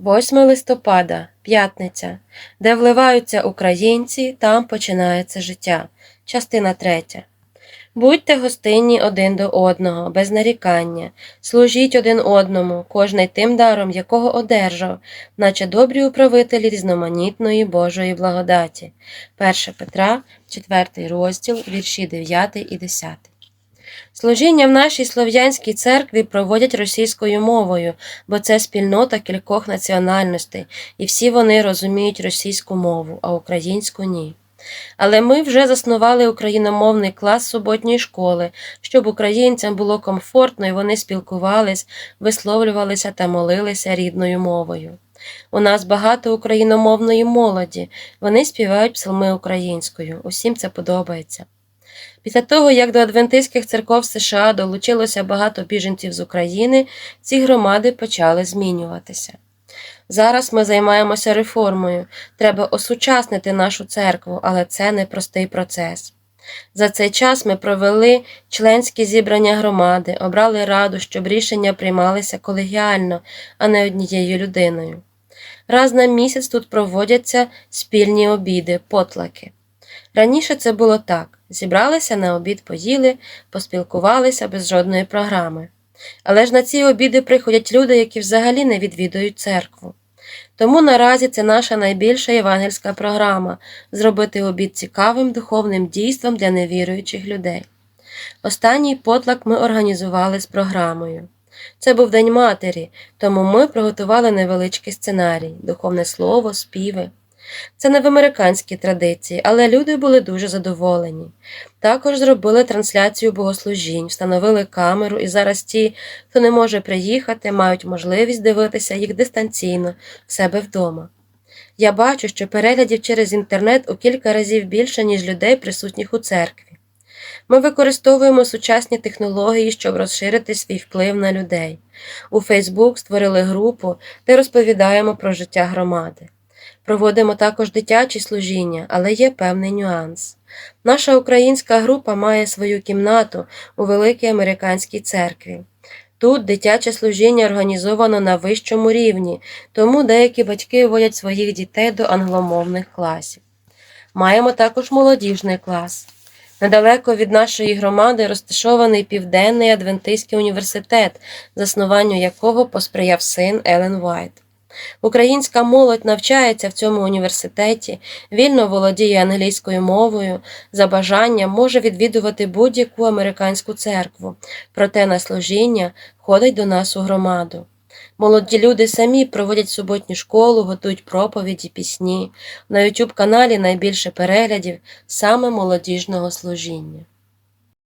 8 листопада, п'ятниця, де вливаються українці, там починається життя. Частина 3. Будьте гостинні один до одного, без нарікання, служіть один одному, кожний тим даром, якого одержав, наче добрі управителі різноманітної Божої благодаті. 1 Петра, 4 розділ, вірші 9 і 10. Служіння в нашій слов'янській церкві проводять російською мовою, бо це спільнота кількох національностей, і всі вони розуміють російську мову, а українську ні. Але ми вже заснували україномовний клас суботньої школи, щоб українцям було комфортно і вони спілкувались, висловлювалися та молилися рідною мовою. У нас багато україномовної молоді, вони співають псалми українською, усім це подобається. Після того, як до адвентистських церков США долучилося багато біженців з України, ці громади почали змінюватися. Зараз ми займаємося реформою. Треба осучаснити нашу церкву, але це непростий процес. За цей час ми провели членські зібрання громади, обрали раду, щоб рішення приймалися колегіально, а не однією людиною. Раз на місяць тут проводяться спільні обіди, потлаки. Раніше це було так: зібралися на обід, поїли, поспілкувалися без жодної програми. Але ж на ці обіди приходять люди, які взагалі не відвідують церкву. Тому наразі це наша найбільша євангельська програма зробити обід цікавим духовним дійством для невіруючих людей. Останній потлак ми організували з програмою. Це був День Матері, тому ми приготували невеличкий сценарій, духовне слово, співи. Це не в американській традиції, але люди були дуже задоволені. Також зробили трансляцію богослужінь, встановили камеру, і зараз ті, хто не може приїхати, мають можливість дивитися їх дистанційно в себе вдома. Я бачу, що переглядів через інтернет у кілька разів більше, ніж людей, присутніх у церкві. Ми використовуємо сучасні технології, щоб розширити свій вплив на людей. У Фейсбук створили групу, де розповідаємо про життя громади. Проводимо також дитячі служіння, але є певний нюанс. Наша українська група має свою кімнату у великій американській церкві. Тут дитяче служіння організовано на вищому рівні, тому деякі батьки водять своїх дітей до англомовних класів. Маємо також молодіжний клас. Недалеко від нашої громади розташований Південний Адвентистський університет, заснуванню якого посприяв син Елен Вайт. Українська молодь навчається в цьому університеті, вільно володіє англійською мовою, за бажанням може відвідувати будь-яку американську церкву, проте на служіння ходить до нас у громаду. Молоді люди самі проводять суботню школу, готують проповіді, пісні. На YouTube каналі найбільше переглядів саме молодіжного служіння.